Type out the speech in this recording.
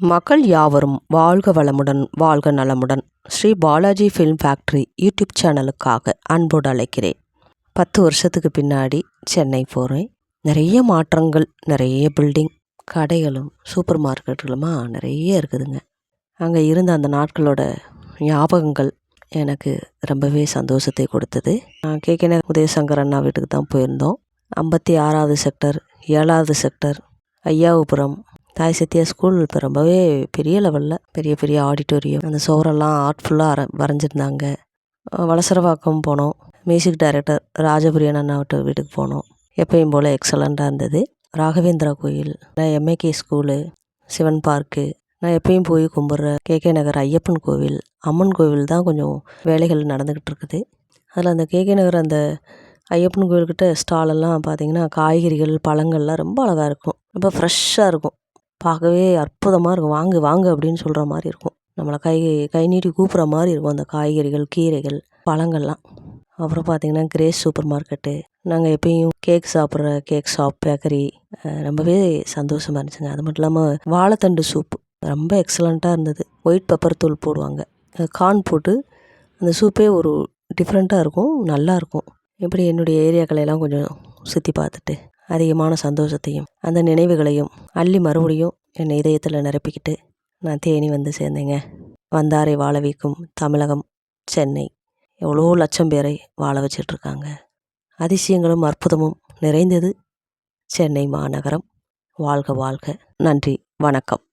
மக்கள் யாவரும் வாழ்க வளமுடன் வாழ்க நலமுடன். Shri Balaji film factory YouTube சேனலுக்காக அன்போடு அழைக்கிறேன். பத்து வருஷத்துக்கு பின்னாடி சென்னை போகிறேன் நிறைய மாற்றங்கள் நிறைய பில்டிங் கடைகளும் சூப்பர் மார்க்கெட்டுகளுமா நிறைய இருக்குதுங்க. அங்கே இருந்த அந்த நாட்களோட ஞாபகங்கள் எனக்கு ரொம்பவே சந்தோஷத்தை கொடுத்தது. நான் கேகே உதயசங்கர் அண்ணா வீட்டுக்கு தான் போயிருந்தோம். ஐம்பத்தி ஆறாவது செக்டர் ஏழாவது செக்டர் ஐயாவுபுரம் தாய் சத்யா ஸ்கூல் இப்போ ரொம்பவே பெரிய லெவலில் பெரிய பெரிய ஆடிட்டோரியம் அந்த சோரெல்லாம் ஆர்ட்ஃபுல்லாக அர வரைஞ்சிருந்தாங்க. வளசரவாக்கம் வலசரவாக்கம் போனோம். மியூசிக் டைரக்டர் ராஜபுரியன் அண்ணாவிட்ட வீட்டுக்கு போனோம். எப்பயும் போல் எக்ஸலண்ட்டாக இருந்தது. ராகவேந்திரா கோயில் எம்ஏகே ஸ்கூலு சிவன் பார்க்கு நான் எப்பயும் போய் கும்பிட்ற கேகே நகர் ஐயப்பன் கோவில் அம்மன் கோவில் தான் கொஞ்சம் வேலைகள் நடந்துக்கிட்டு இருக்குது. அதில் அந்த கேகே நகர் அந்த ஐயப்பன் கோவில்கிட்ட ஸ்டாலெல்லாம் பார்த்தீங்கன்னா காய்கறிகள் பழங்கள்லாம் ரொம்ப அழகாக இருக்கும். ரொம்ப ஃப்ரெஷ்ஷாக இருக்கும். பார்க்கவே அற்புதமாக இருக்கும். வாங்கு வாங்க அப்படின்னு சொல்கிற மாதிரி இருக்கும். நம்மளை கை கை நீட்டி கூப்பிட்ற மாதிரி இருக்கும் அந்த காய்கறிகள் கீரைகள் பழங்கள்லாம். அப்புறம் பார்த்தீங்கன்னா கிரேஸ் சூப்பர் மார்க்கெட்டு நாங்கள் எப்பயும் கேக் சாப்பிட்ற கேக் ஷாப் பேக்கரி ரொம்பவே சந்தோஷமாக இருந்துச்சுங்க. அது மட்டும் இல்லாமல் வாழைத்தண்டு சூப்பு ரொம்ப எக்ஸலண்ட்டாக இருந்தது. ஒயிட் பெப்பர் தூள் போடுவாங்க. கார்ன் போட்டு அந்த சூப்பே ஒரு டிஃப்ரெண்ட்டாக இருக்கும். நல்லாயிருக்கும் இப்படி என்னுடைய ஏரியாக்களையெல்லாம் கொஞ்சம் சுற்றி பார்த்துட்டு. அதிகமான சந்தோஷத்தையும் அந்த நினைவுகளையும் அள்ளி மறுபடியும் என் இதயத்தில் நிரப்பிக்கிட்டு நான் தேனி வந்து சேர்ந்தேங்க. வந்தாரை வாழ வைக்கும் தமிழகம் சென்னை. எவ்வளோ லட்சம் பேரை வாழ வச்சிட்ருக்காங்க. அதிசயங்களும் அற்புதமும் நிறைந்தது சென்னை மாநகரம். வாழ்க வாழ்க. நன்றி. வணக்கம்.